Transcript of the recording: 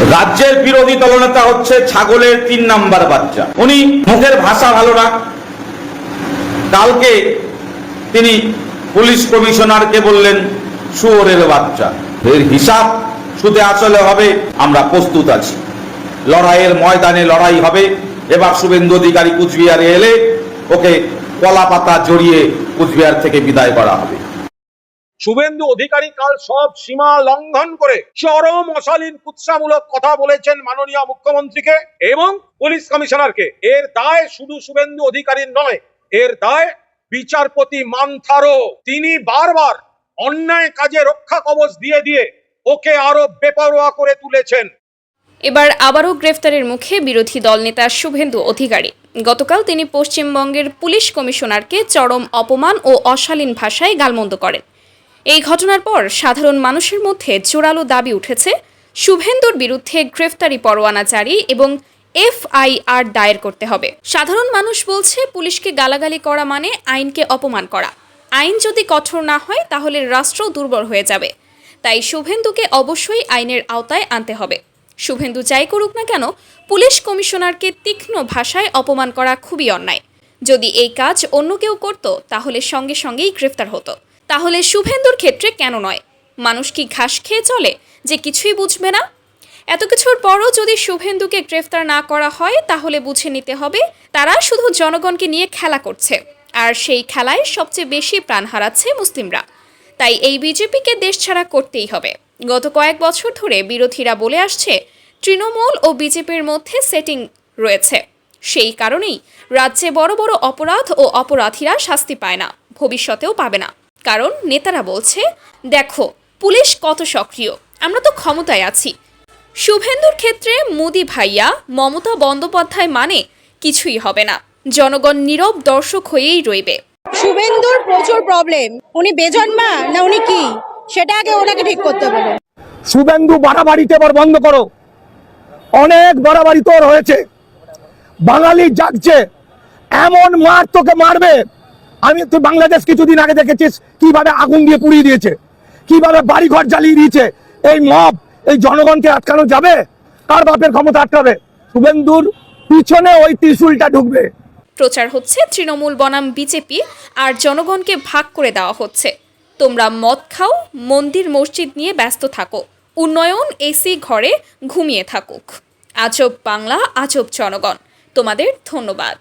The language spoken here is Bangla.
রাজ্যের বিরোধী দলনেতা হচ্ছে ছাগলের তিন নাম্বার বাচ্চা। উনি মুখের ভাষা ভালো না। কালকে তিনি পুলিশ কমিশনারকে বললেন, শুয়োরের বাচ্চা। এর হিসাব সুদে আসলে হবে, আমরা প্রস্তুত আছি। লড়াইয়ের ময়দানে লড়াই হবে। এবার শুভেন্দু অধিকারী কুচবিহারে এলে ওকে কলা পাতা জড়িয়ে কুচবিহার থেকে বিদায় করা হবে। শুভেন্দু অধিকারী কাল সব সীমা লঙ্ঘন করে চরম অশালীন কুৎসামূলক কথা বলেছেন মাননীয় মুখ্যমন্ত্রীকে এবং পুলিশ কমিশনারকে। এর দায় শুধু শুভেন্দু অধিকারীর নয়, এর দায় বিচারপতি মান্থারও। তিনি বারবার অন্যায় কাজে রক্ষা কবচ দিয়ে দিয়ে ওকে আরও বেপরোয়া করে তুলেছেন। এবার আবারও গ্রেফতারের মুখে বিরোধী দল দলনেতা শুভেন্দু অধিকারী। গতকাল তিনি পশ্চিমবঙ্গের পুলিশ কমিশনারকে চরম অপমান ও অশালীন ভাষায় গালমন্দ করেন। এই ঘটনার পর সাধারণ মানুষের মধ্যে জোরালো দাবি উঠেছে। শুভেন্দুর বিরুদ্ধে গ্রেফতারি পরোয়ানা জারি এবং এফআইআর দায়ের করতে হবে। সাধারণ মানুষ বলছে, পুলিশকে গালাগালি করা মানে আইনকে অপমান করা। আইন যদি কঠোর না হয়, তাহলে রাষ্ট্র দুর্বল হয়ে যাবে। তাই শুভেন্দুকে অবশ্যই আইনের আওতায় আনতে হবে। শুভেন্দু যাই করুক না কেন, পুলিশ কমিশনারকে তীক্ষ্ণ ভাষায় অপমান করা খুবই অন্যায়। যদি এই কাজ অন্য কেউ করত, তাহলে সঙ্গে সঙ্গেই গ্রেফতার হতো। তাহলে শুভেন্দুর ক্ষেত্রে কেন নয়? মানুষ কি ঘাস খেয়ে চলে, যে কিছুই বুঝবে না? এত কিছুর পরও যদি শুভেন্দুকে গ্রেফতার না করা হয়, তাহলে বুঝে নিতে হবে তারা শুধু জনগণকে নিয়ে খেলা করছে। আর সেই খেলায় সবচেয়ে বেশি প্রাণ হারাচ্ছে মুসলিমরা। তাই এই বিজেপিকে দেশ ছাড়া করতেই হবে। গত কয়েক বছর ধরে বিরোধীরা বলে আসছে, তৃণমূল ও বিজেপির মধ্যে সেটিং রয়েছে। সেই কারণেই রাজ্যে বড় বড় অপরাধ ও অপরাধীরা শাস্তি পায় না, ভবিষ্যতেও পাবে না। কারণ নেতারা বলছে দেখো পুলিশ কত সক্রিয় আমরা তো ক্ষমতায় আছি। শুভেন্দুর ক্ষেত্রে মোদি ভাইয়া মমতা বন্দ্যোপাধ্যায় মানে কিছুই হবে না। জনগণ নীরব দর্শক হয়েই রইবে। শুভেন্দুর প্রচুর প্রবলেম উনি বেজন্মা না উনি কি? সেটা আগে ওনাকে ঠিক করতে বলুন। শুভেন্দু বাড়াবাড়িতে এবার বন্ধ করো। অনেক বাড়াবাড়ি তোর হয়েছে। বাঙালি জাগছে। এমন মার তোকে মারবে আমি তুই বাংলাদেশ কিছুদিন আগে দেখেছিস কীভাবে আগুন দিয়ে পুড়িয়ে দিয়েছে, কীভাবে বাড়িঘর জ্বালিয়ে দিয়েছে। এই মব, এই জনগণকে আটকানো যাবে? কার বাপের ক্ষমতা আটকাবে? শুভেন্দুর পিছনে ওই ত্রিশুলটা ঢুকবে। প্রচার হচ্ছে তৃণমূল বনাম বিজেপি আর জনগণকে ভাগ করে দেওয়া হচ্ছে। তোমরা মদ খাও, মন্দির মসজিদ নিয়ে ব্যস্ত থাকো। উন্নয়ন এসি ঘরে ঘুমিয়ে থাকুক। আজব বাংলা, আজব জনগণ। তোমাদের ধন্যবাদ।